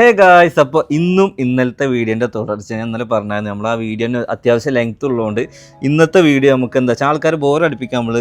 Hey guys അപ്പോൾ ഇന്നും ഇന്നലത്തെ വീഡിയോന്റെ തുടർച്ച ഞാൻ ഇന്നലെ പറഞ്ഞായിരുന്നു. നമ്മൾ ആ വീഡിയോന് അത്യാവശ്യം ലെങ്ത് ഉള്ളതുകൊണ്ട് ഇന്നത്തെ വീഡിയോ നമുക്ക് എന്താ വെച്ചാൽ ആൾക്കാർ ബോറടിപ്പിക്കാൻ നമ്മൾ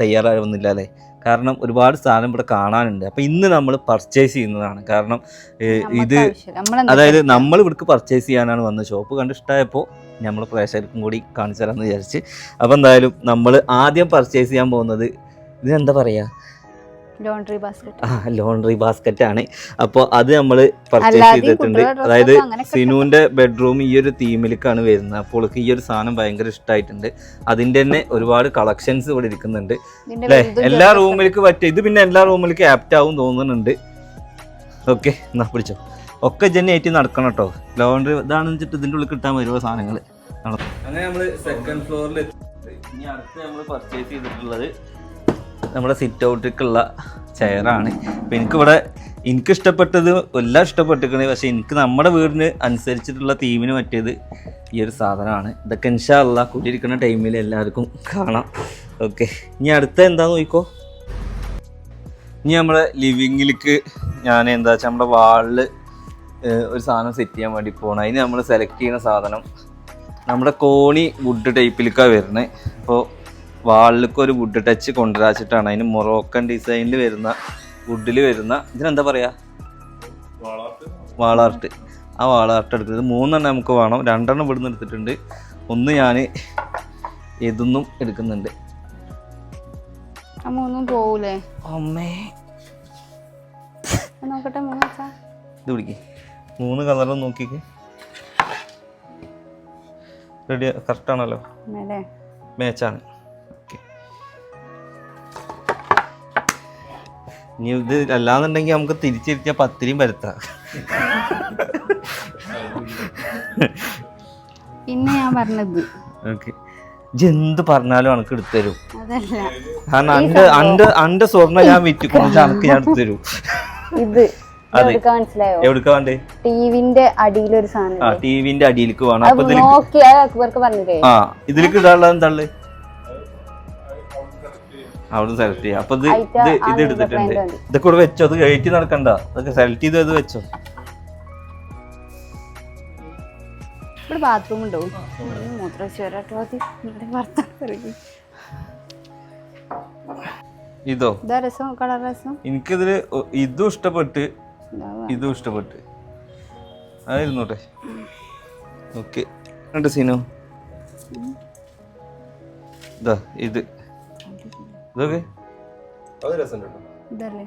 തയ്യാറാവുന്നില്ല അല്ലേ? കാരണം ഒരുപാട് സാധനം ഇവിടെ കാണാനുണ്ട്. അപ്പോൾ ഇന്ന് നമ്മൾ പർച്ചേസ് ചെയ്യുന്നതാണ്. കാരണം ഇത് അതായത് നമ്മൾ ഇവിടേക്ക് പർച്ചേസ് ചെയ്യാനാണ് വന്നത്. ഷോപ്പ് കണ്ട് ഇഷ്ടമായപ്പോൾ നമ്മൾ പ്രേക്ഷകർക്കും കൂടി കാണിച്ചു തരാമെന്ന് വിചാരിച്ച്. അപ്പോൾ എന്തായാലും നമ്മൾ ആദ്യം പർച്ചേസ് ചെയ്യാൻ പോകുന്നത് ഇതിനെന്താ പറയുക ലോണ്ടറി ബാസ്ക്കറ്റ് ആ ലോണ്ടറി ബാസ്ക്കറ്റ് ആണ്. അപ്പോൾ അത് നമ്മൾ പർച്ചേസ് ചെയ്തിട്ടുണ്ട്. അതായത് സിനുവിന്റെ ബെഡ്റൂം ഈ ഒരു തീമിലേക്കാണ് വരുന്നത്. അപ്പോൾ ഈ ഒരു സാധനം ഭയങ്കര ഇഷ്ടമായിട്ടുണ്ട് അതിന്റെ തന്നെ ഒരുപാട് കളക്ഷൻസ് ഇവിടെ ഇരിക്കുന്നുണ്ട്. അല്ലേ? എല്ലാ റൂമിലേക്ക് പറ്റിയ ഇത് പിന്നെ എല്ലാ റൂമിലേക്ക് ആപ്റ്റ് ആവും തോന്നുന്നുണ്ട്. ഓക്കെ എന്നാ പിടിച്ചോ. ഒക്കെ ജന്നെ ഏറ്റി നടക്കണം കേട്ടോ ലോണ്ടറി ഇതാണെന്ന് വെച്ചിട്ട് ഇതിന്റെ ഉള്ളിൽ കിട്ടാൻ വരുന്ന സാധനങ്ങൾ അങ്ങനെ നമ്മൾ സെക്കൻഡ് ഫ്ലോറിൽ ഇനി അടുത്ത് നമ്മൾ പർച്ചേസ് ചെയ്തിട്ടുള്ളത് നമ്മുടെ സിറ്റ് ഔട്ടിലേക്കുള്ള ചെയറാണ് അപ്പം എനിക്കിവിടെ എനിക്ക് ഇഷ്ടപ്പെട്ടത് എല്ലാം ഇഷ്ടപ്പെട്ടിരിക്കണേ. പക്ഷേ എനിക്ക് നമ്മുടെ വീടിന് അനുസരിച്ചിട്ടുള്ള തീമിന് പറ്റിയത് ഈ ഒരു സാധനമാണ്. ഇതൊക്കെ ഇൻഷാല്ല കൂടിയിരിക്കുന്ന ടൈമിൽ എല്ലാവർക്കും കാണാം. ഓക്കെ ഇനി അടുത്ത എന്താ നോക്കിക്കോ? ഇനി നമ്മുടെ ലിവിങ്ങിലേക്ക് ഞാൻ എന്താ വെച്ചാൽ നമ്മുടെ വാളിൽ ഒരു സാധനം സെറ്റ് ചെയ്യാൻ വേണ്ടി പോകണം അതിന് നമ്മൾ സെലക്ട് ചെയ്യുന്ന സാധനം നമ്മുടെ കോണി വുഡ് ടൈപ്പിലേക്കാണ് വരുന്നത്. അപ്പോൾ വാളിലേക്ക് ഒരു വുഡ് ടച്ച് കൊണ്ടുവരാച്ചിട്ടാണ്. അതിന് മൊറോക്കൻ ഡിസൈനിൽ വരുന്ന വുഡിൽ വരുന്ന ഇതിനെന്താ പറയുക വാളാർട്ട് ആ വാളാർട്ട് എടുക്കുന്നത് മൂന്നെണ്ണം നമുക്ക് വേണം. രണ്ടെണ്ണം ഇവിടുന്ന് എടുത്തിട്ടുണ്ട്. ഒന്ന് ഞാൻ ഇതൊന്നും എടുക്കുന്നുണ്ട്. മൂന്നും പോവൂലേ? അമ്മേ. നോക്കട്ടെ ഇത് പിടിക്ക്. മൂന്ന് കളറും നോക്കിക്ക്. റെഡി കറക്റ്റ് ആണല്ലോ? മേച്ചാണ് ഇനി ഇത് അല്ലാന്നുണ്ടെങ്കിൽ നമുക്ക് തിരിച്ചിരിച്ച പത്തിരിയും വരുത്താം പിന്നെ ഞാൻ പറഞ്ഞത്. ഓക്കെ. എന്ത് പറഞ്ഞാലും അനക്ക് എടുത്തരും കാരണം അന്റെ അന്റെ അന്റെ സ്വർണ ഞാൻ വിറ്റ് കുറച്ച് അനക്ക് ഞാൻ എടുത്തരും ഇത് ടിവിന്റെ അടിയിൽ മനസ്സിലായോ? സാധനം. ടിവിന്റെ അടിയിലേക്ക് വേണം. ഇതിലേക്ക് അത് ഇതിൽ അവിടെ സെലക്ട് ചെയ്യാം. അപ്പൊ ഇത് ഇത് ഇത് എടുത്തിട്ടുണ്ട്. ഇതൊക്കെ ഇവിടെ വെച്ചോ? അത് കയറ്റി നടക്കണ്ട. അതൊക്കെ സെലക്ട് ചെയ്ത് അത് വെച്ചോ? ഇവിടെ ബാത്റൂം ഉണ്ടോ? ഇതോ? ഇതാ രസം കളർ രസം. എനിക്കിതിൽ ഇതും ഇഷ്ടപ്പെട്ട്. ഇതും ഇഷ്ടപ്പെട്ട്. അതായിരുന്നോട്ടെ ഓക്കെ. രണ്ട് സീനോ ഇതാ ഇത്. ഇതൊക്കെ? ഇതല്ലേ?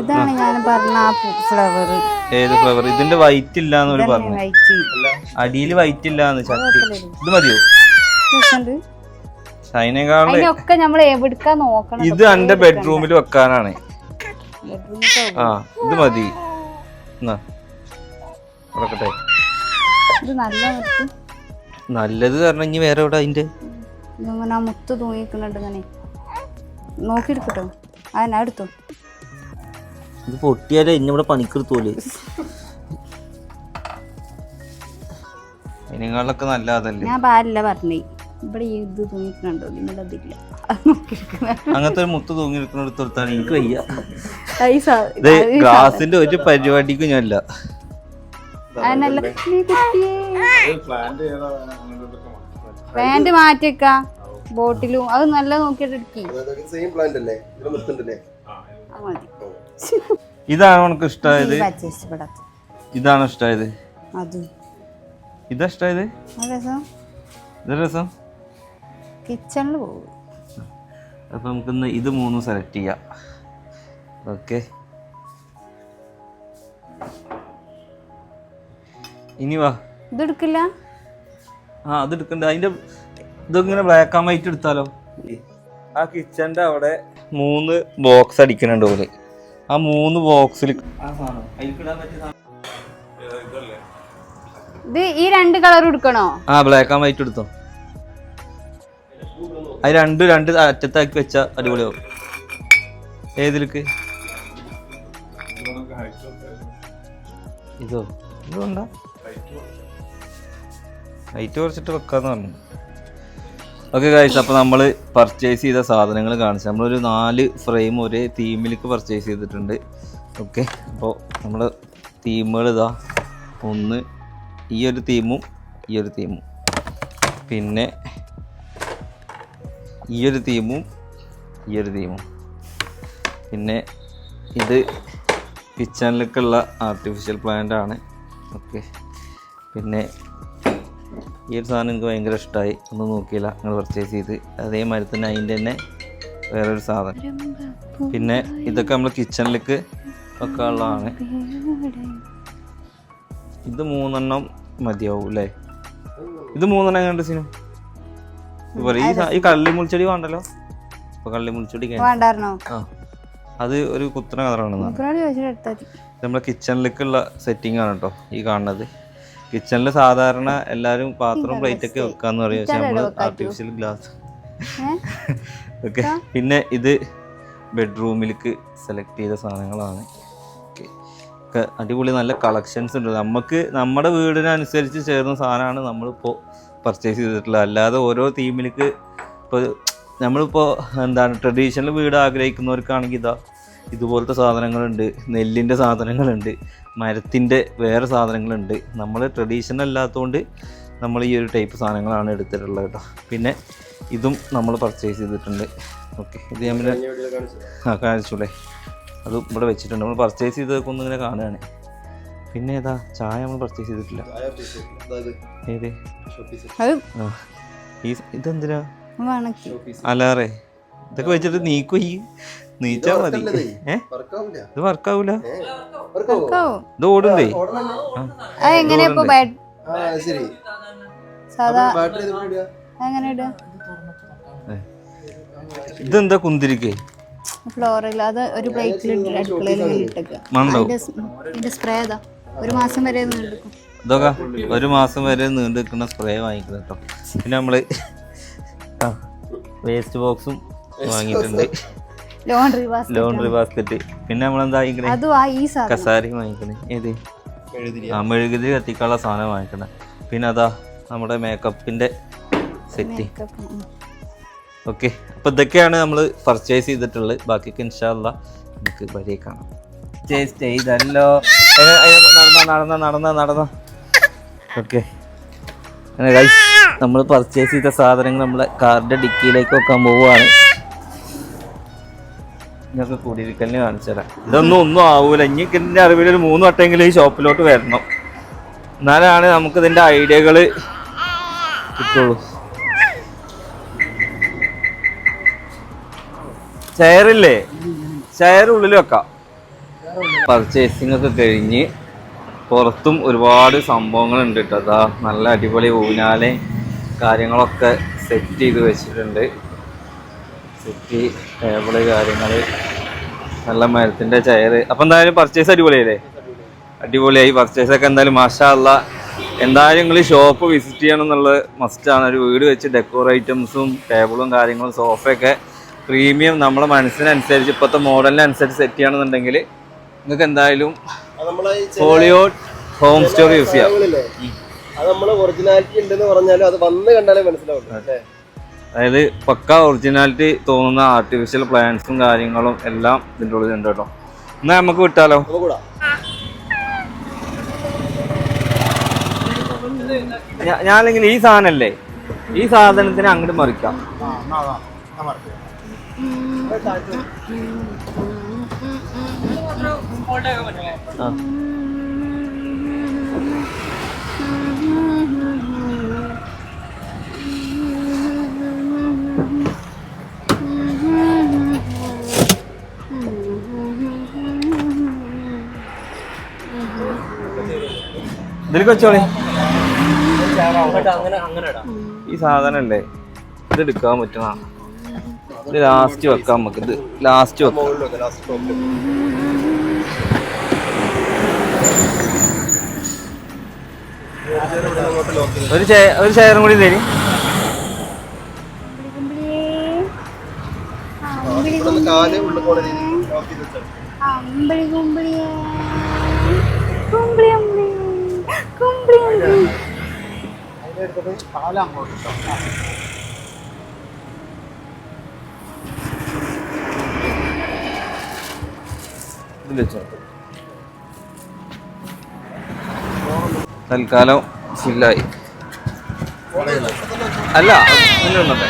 ഇതാണ് ഞാൻ പറഞ്ഞ ആ ഫ്ലവർ ഏത് ഫ്ലവർ ഇതിന്റെ വൈറ്റ് ഇല്ല എന്നൊരു പറഞ്ഞു. അടിയിൽ വൈറ്റ് ഇല്ലാന്ന് ചട്ടി. ഇത് മതിയോ? അതിനൊക്കെ നമ്മൾ എവിടുക്കാ നോക്കണം ഇത് എന്റെ ബെഡ്റൂമിൽ വെക്കാനാണ്. ആ ഇത് മതി. എന്നാ ഇത് നല്ലത്. കാരണം ഇനി വേറെ എവിടെ അതിന്റെ? ഇതിങ്ങനെ ആ മുത്ത് തൂങ്ങിക്കുന്നുണ്ട് ഇങ്ങനെ നോക്കിയെടുക്കട്ടോ. ആ എടുത്തു. ഇത് പൊട്ടിയാലേ ഇന്നിവിടെ ഇവിടെ പണിക്കെടുത്തോൽ. അതിനേക്കാളൊക്കെ നല്ല അതല്ലേ? ഞാൻ പാലില്ല പറഞ്ഞേ. ഇവിടെ ഇത് തൂങ്ങിക്കുന്നുണ്ടോ നിങ്ങളുടെ അതില്ല. അങ്ങനത്തെ ഒരു മുത്ത് തൂങ്ങി എനിക്ക് വയ്യ. ഗ്ലാസിന്റെ ഒരു പരിപാടിക്കും ഞാനില്ല. അതിനല്ല നീ കുട്ടിയേ. പാന്റ് മാറ്റിക്ക ബോട്ടിലും. അത് നല്ല നോക്കിയിട്ട് എടുക്കി. സെയിം പ്ലാന്റ് അല്ലേ? ഇവിടെ നിർത്തുന്നുണ്ടല്ലേ ആ മതി. ഇതാണ് ഉനക്ക് ഇഷ്ടമായത് പച്ച ഇഷ്ടപ്പെടാത്ത ഇതാണ് ഇഷ്ടമായത് അത്. ഇതാ ഇഷ്ടമായത് ആ രസം. ഇത് രസം? കിച്ചണിൽ പോകും. അപ്പൊ നമുക്കിന്ന് ഇത് മൂന്നും സെലക്ട് ചെയ്യാം. ഓക്കെ ഇനി വാ. ഇതെടുക്കില്ല ആ അത് എടുക്കണ്ട. അതിന്റെ ഇതിങ്ങനെ ബ്ലാക്ക് ആൻഡ് വൈറ്റ് എടുത്താലോ? ആ കിച്ചന്റെ അവിടെ മൂന്ന് ബോക്സ് അടിക്കുന്നുണ്ട് പോലെ ആ മൂന്ന് ബോക്സിൽ ഇത് ഈ രണ്ട് കളർ എടുക്കണോ ആ ബ്ലാക്ക് ആൻഡ് വൈറ്റ് എടുത്തോ. അത് രണ്ട് രണ്ട് അറ്റത്താക്കി വെച്ച അടിപൊളിയാവും. ഏതിലേക്ക് ഇതോ? ഇതുകൊണ്ടാ? ഹൈറ്റ് കുറച്ചിട്ട് വെക്കാന്ന് പറഞ്ഞു. ഓക്കെ കാഴ്ച അപ്പോൾ നമ്മൾ പർച്ചേസ് ചെയ്ത സാധനങ്ങൾ കാണിച്ചു നമ്മളൊരു നാല് ഫ്രെയിം ഒരേ തീമിലേക്ക് പർച്ചേസ് ചെയ്തിട്ടുണ്ട്. ഓക്കെ അപ്പോൾ നമ്മൾ തീമുകൾ ഇതാ. ഒന്ന് ഈ ഒരു തീമും ഈ ഒരു തീമും പിന്നെ ഈ ഒരു തീമും ഈ ഒരു തീമും പിന്നെ ഇത് കിച്ചണിലേക്കുള്ള ആർട്ടിഫിഷ്യൽ പ്ലാന്റ് ആണ്. ഓക്കെ പിന്നെ ഈ ഒരു സാധനം എനിക്ക് ഭയങ്കര ഇഷ്ടമായി ഒന്നും നോക്കിയില്ല നിങ്ങൾ പർച്ചേസ് ചെയ്ത്. അതേമാതിരി തന്നെ അതിന്റെ തന്നെ വേറൊരു സാധനം. പിന്നെ ഇതൊക്കെ നമ്മൾ കിച്ചണിലേക്ക് വെക്കാനുള്ളതാണ്. ഉള്ളതാണ് ഇത് മൂന്നെണ്ണം മതിയാവും അല്ലേ? ഇത് മൂന്നെണ്ണം കണ്ട സിനു? ഇതുപോലെ ഈ ഈ കള്ളി മുൾച്ചെടി വേണ്ടല്ലോ? ഇപ്പൊ കള്ളി മുൾച്ചെടി. ആ. അത് ഒരു കുത്തന കളറാണ് നമ്മളെ കിച്ചണിലേക്കുള്ള സെറ്റിംഗ് ആണ് കേട്ടോ ഈ കാണുന്നത്. കിച്ചണിൽ സാധാരണ എല്ലാരും പാത്രം പ്ലേറ്റ് ഒക്കെ വെക്കാന്ന് പറയും. പക്ഷെ നമ്മൾ ആർട്ടിഫിഷ്യൽ ഗ്ലാസ്? ഓക്കെ പിന്നെ ഇത് ബെഡ്റൂമിലേക്ക് സെലക്ട് ചെയ്ത സാധനങ്ങളാണ്. ഓക്കെ ഒക്കെ അടിപൊളി നല്ല കളക്ഷൻസ് ഉണ്ട്. നമുക്ക് നമ്മുടെ വീടിനനുസരിച്ച് ചേർന്ന സാധനമാണ് നമ്മളിപ്പോൾ പർച്ചേസ് ചെയ്തിട്ടുള്ളത്. അല്ലാതെ ഓരോ തീമിലേക്ക് ഇപ്പോൾ നമ്മളിപ്പോൾ എന്താണ് ട്രഡീഷണൽ വീട് ആഗ്രഹിക്കുന്നവർക്കാണെങ്കിൽ ഇതാ ഇതുപോലത്തെ സാധനങ്ങളുണ്ട്. നെല്ലിന്റെ സാധനങ്ങളുണ്ട്. മരത്തിന്റെ വേറെ സാധനങ്ങളുണ്ട്. നമ്മൾ ട്രഡീഷണൽ അല്ലാത്തതുകൊണ്ട് നമ്മൾ ഈ ഒരു ടൈപ്പ് സാധനങ്ങളാണ് എടുത്തിട്ടുള്ളത് കേട്ടോ. പിന്നെ ഇതും നമ്മൾ പർച്ചേസ് ചെയ്തിട്ടുണ്ട്. ഓക്കെ ഇത് ഞാൻ പിന്നെ ആ കാണിച്ചൂടെ അതും ഇവിടെ വെച്ചിട്ടുണ്ട്. നമ്മൾ പർച്ചേസ് ചെയ്തതൊക്കെ ഒന്ന് ഇങ്ങനെ കാണുകയാണ്. പിന്നെ ഏതാ? ചായ നമ്മൾ പർച്ചേസ് ചെയ്തിട്ടില്ല. ഏത്? അത് ഈ ഇതെന്തിനാ? അലാറേ. ഇതൊക്കെ വെച്ചിട്ട് നീക്കും ഈ നീച്ചാ മതി. ഏഹ് ഇത്? വർക്കാവൂല? വർക്കാവോ? വർക്കാവും? ഇത് ഓടണ്ടേ? എങ്ങനെ ഇതെന്താ കുന്തിരിക്കേ? ഫ്ലോറിൽ അത് ഒരു പ്ലേറ്റിൽ അടുക്കളയിൽ സ്പ്രേ ഒരു മാസം വരെ നീണ്ടെടുക്കും ഇതൊക്കെ ഒരു മാസം വരെ നീണ്ടു നിൽക്കുന്ന സ്പ്രേ വാങ്ങിക്കുന്നത് കേട്ടോ. പിന്നെ നമ്മൾ ആ വേസ്റ്റ് ബോക്സും വാങ്ങിയിട്ടുണ്ട്. ലോണ്ടറി ബാസ്കറ്റ് ലോണ്ടറി പിന്നെ നമ്മളെന്താ വാങ്ങിക്കണേ? അതും ആ ഈ സാധനം. കസാരയും വാങ്ങിക്കണേ. ഏത്? ആ മെഴുകുതിരി കത്തിക്കാനുള്ള സാധനം വാങ്ങിക്കണേ. പിന്നെ അതാ നമ്മുടെ മേക്കപ്പിന്റെ സെറ്റ്. ഓക്കെ അപ്പോൾ ഇതൊക്കെയാണ് നമ്മൾ പർച്ചേസ് ചെയ്തിട്ടുള്ളത്. ബാക്കിയൊക്കെ ഇൻഷാല്ല നമുക്ക് വരെ കാണാം. പർച്ചേസ് ചെയ്തല്ലോ. നടന്ന നടന്ന നടന്ന നടന്ന. ഓക്കെ അങ്ങനെ നമ്മൾ പർച്ചേസ് ചെയ്ത സാധനങ്ങൾ നമ്മളെ കാറിന്റെ ഡിക്കിയിലേക്ക് വെക്കാൻ പോവുകയാണ്. നിങ്ങൾക്ക് കൂടിയിരിക്കലിന് കാണിച്ചു തരാം ഇതൊന്നും ഒന്നും ആവൂല. ഇനി ഇതിന്റെ അറിവിൽ ഒരു മൂന്ന് വട്ടമെങ്കിലും ഈ ഷോപ്പിലോട്ട് വരണം. എന്നാലാണ് നമുക്ക് ഇതിന്റെ ഐഡിയകൾ കിട്ടുള്ളൂ. ചെയറില്ലേ? ചെയർ ഉള്ളിൽ വെക്കാം. പർച്ചേസിംഗ് ഒക്കെ കഴിഞ്ഞ് പുറത്തും ഒരുപാട് സംഭവങ്ങൾ ഉണ്ട് കേട്ടോ. അതാ നല്ല അടിപൊളി ഊഞ്ഞാൽ കാര്യങ്ങളൊക്കെ സെറ്റ് ചെയ്ത് വെച്ചിട്ടുണ്ട്. സെറ്റ് ടേബിൾ കാര്യങ്ങൾ നല്ല മരത്തിന്റെ ചെയർ അപ്പം എന്തായാലും പർച്ചേസ് അടിപൊളിയല്ലേ അടിപൊളിയായി. പർച്ചേസ് ഒക്കെ എന്തായാലും മാഷാ അല്ല എന്തായാലും നിങ്ങൾ ഷോപ്പ് വിസിറ്റ് ചെയ്യണം എന്നുള്ളത് മസ്റ്റാണ് ഒരു വീട് വെച്ച് ഡെക്കോർ ഐറ്റംസും ടേബിളും കാര്യങ്ങളും സോഫയൊക്കെ പ്രീമിയം നമ്മളെ മനസ്സിനനുസരിച്ച് ഇപ്പോഴത്തെ മോഡലിനനുസരിച്ച് സെറ്റ് ചെയ്യണമെന്നുണ്ടെങ്കിൽ നിങ്ങൾക്ക് എന്തായാലും ഹോളിവുഡ് ഹോം സ്റ്റോർ യൂസ് ചെയ്യാം? അത് നമ്മൾ ഒറിജിനാലിറ്റി ഉണ്ടെന്ന് പറഞ്ഞാലും അത് വന്ന് കണ്ടാലേ മനസ്സിലാവുള്ളൂ അല്ലേ? അതായത് പക്ക ഒറിജിനാലിറ്റി തോന്നുന്ന ആർട്ടിഫിഷ്യൽ പ്ലാന്റ്സും കാര്യങ്ങളും എല്ലാം ഇതിന്റെ ഉള്ളിലുണ്ട് കേട്ടോ. എന്നാൽ നമുക്ക് വിട്ടാലോ? നമുക്കൂടാ ഞാ- ഞാനിങ്ങനെ ഈ സാധനല്ലേ? ഈ സാധനത്തിന് അങ്ങോട്ട് മറിക്കാം. ആ. ഇതിലേക്ക് വെച്ചോളി ഈ സാധനല്ലേ? ഇത് എടുക്കാൻ പറ്റണ? ഇത് ലാസ്റ്റ് വെക്കാം നമുക്ക്. ഇത് ലാസ്റ്റ് വെക്കാം. ഒരു ഒരു ചെയറും കൂടി തരും. കാൽ അടുത്തത് പാലാങ്കോട് തൽക്കാലം ഫില്ലായി. അല്ല ഇന്നുണ്ടേ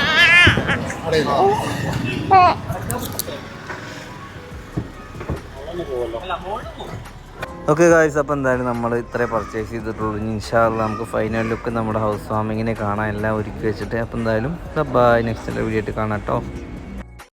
പോവല്ലോ ഓക്കെ ഗായ്സ് അപ്പോൾ എന്തായാലും നമ്മൾ ഇത്രേ പർച്ചേസ് ചെയ്തിട്ടുള്ളൂ. ഇനി ഇൻഷാല്ല നമുക്ക് ഫൈനൽ ലുക്ക് നമ്മുടെ ഹൗസ് വാമിങ്ങിനെ കാണാൻ എല്ലാം ഒരുക്കി വെച്ചിട്ട്. അപ്പോൾ എന്തായാലും ബൈ നെക്സ്റ്റ് വീഡിയോ ആയിട്ട് കാണാം കേട്ടോ